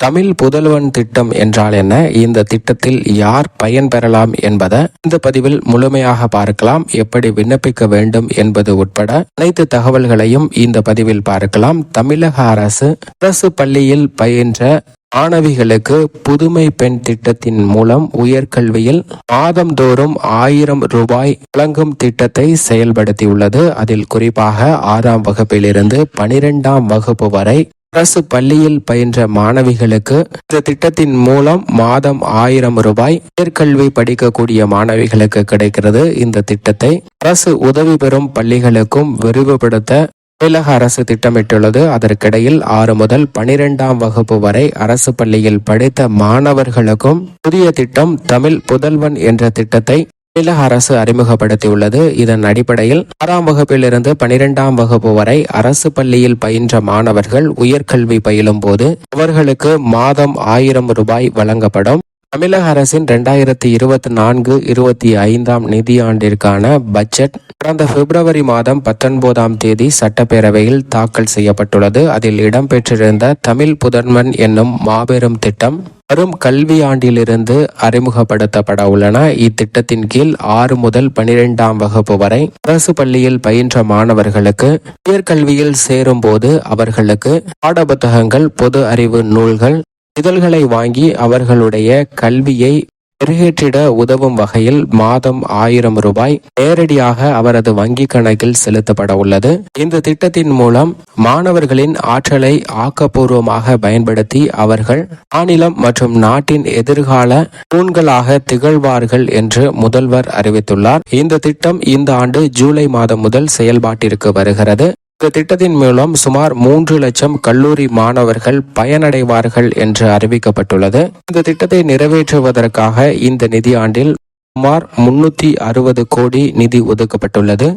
தமிழ் புதல்வன் திட்டம் என்றால் என்ன? இந்த திட்டத்தில் யார் பயன்பெறலாம் என்பதை இந்த பதிவில் முழுமையாக பார்க்கலாம். எப்படி விண்ணப்பிக்க வேண்டும் என்பது உட்பட அனைத்து தகவல்களையும் இந்த பதிவில் பார்க்கலாம். தமிழக அரசு அரசு பள்ளியில் பயின்ற மாணவிகளுக்கு புதுமை பெண் திட்டத்தின் மூலம் உயர்கல்வியில் மாதந்தோறும் ஆயிரம் ரூபாய் வழங்கும் திட்டத்தை செயல்படுத்தியுள்ளது. அதில் குறிப்பாக ஆறாம் வகுப்பிலிருந்து பனிரெண்டாம் வகுப்பு வரை அரசு பள்ளியில் பயின்ற மாணவிகளுக்கு இந்த திட்டத்தின் மூலம் மாதம் ஆயிரம் ரூபாய் உயர்கல்வி படிக்கக்கூடிய மாணவிகளுக்கு கிடைக்கிறது இந்த திட்டத்தை. அரசு உதவி பெறும் பள்ளிகளுக்கும் விரிவுபடுத்த தமிழக அரசு திட்டமிட்டுள்ளது. அதற்கிடையில் ஆறு முதல் பனிரெண்டாம் வகுப்பு வரை அரசு பள்ளியில் படித்த மாணவர்களுக்கும் புதிய திட்டம் தமிழ் புதல்வன் என்ற திட்டத்தை தமிழக அரசு அறிமுகப்படுத்தியுள்ளது. இதன் அடிப்படையில் ஆறாம் வகுப்பிலிருந்து பனிரெண்டாம் வகுப்பு வரை அரசு பள்ளியில் பயின்ற மாணவர்கள் உயர்கல்வி பயிலும் போது அவர்களுக்கு மாதம் ஆயிரம் ரூபாய் வழங்கப்படும். தமிழக அரசின் ரெண்டாயிரத்தி இருபத்தி நான்கு இருபத்தி ஐந்தாம் நிதியாண்டிற்கான பட்ஜெட் கடந்த பிப்ரவரி மாதம் பத்தொன்பதாம் தேதி சட்டப்பேரவையில் தாக்கல் செய்யப்பட்டுள்ளது. அதில் இடம்பெற்றிருந்த தமிழ் புதன்மன் என்னும் மாபெரும் திட்டம் வரும் கல்வியாண்டிலிருந்து அறிமுகப்படுத்தப்பட உள்ளன. இத்திட்டத்தின் கீழ் ஆறு முதல் பனிரெண்டாம் வகுப்பு வரை அரசு பள்ளியில் பயின்ற மாணவர்களுக்கு உயர்கல்வியில் சேரும் போது அவர்களுக்கு பாடப்புத்தகங்கள் பொது அறிவு நூல்கள் இதழ்களை வாங்கி அவர்களுடைய கல்வியை மெருகேற்றிட உதவும் வகையில் மாதம் ஆயிரம் ரூபாய் நேரடியாக அவரது வங்கி கணக்கில் செலுத்தப்பட உள்ளது. இந்த திட்டத்தின் மூலம் மாணவர்களின் ஆற்றலை ஆக்கப்பூர்வமாக பயன்படுத்தி அவர்கள் மாநிலம் மற்றும் நாட்டின் எதிர்கால தூண்களாக திகழ்வார்கள் என்று முதல்வர் அறிவித்துள்ளார். இந்த திட்டம் இந்த ஆண்டு ஜூலை மாதம் முதல் செயல்பாட்டிற்கு வருகிறது. இந்த திட்டத்தின் மூலம் சுமார் மூன்று லட்சம் கல்லூரி மாணவர்கள் பயனடைவார்கள் என்று அறிவிக்கப்பட்டுள்ளது. இந்த திட்டத்தை நிறைவேற்றுவதற்காக இந்த நிதியாண்டில் சுமார் முன்னூத்தி அறுபது கோடி நிதி ஒதுக்கப்பட்டுள்ளது.